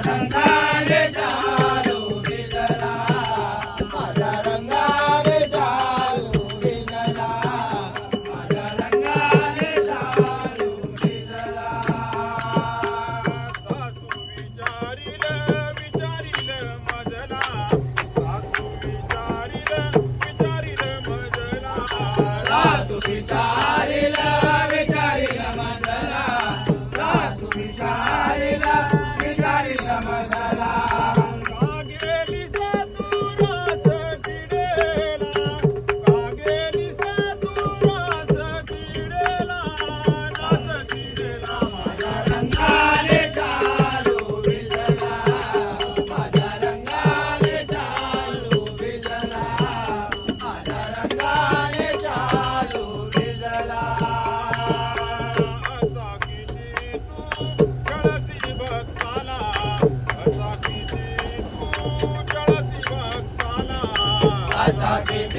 ू खे जंगारे चारू खेळा तुम्ही चार लाचार मदना पाचार विचारील मदना तुम्ही चार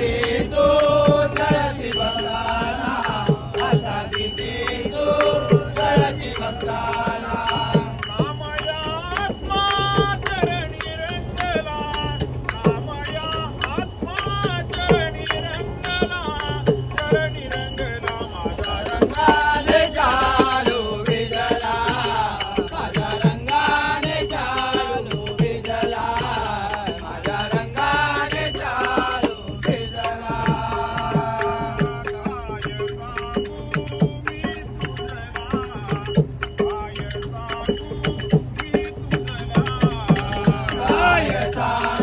day. 月上。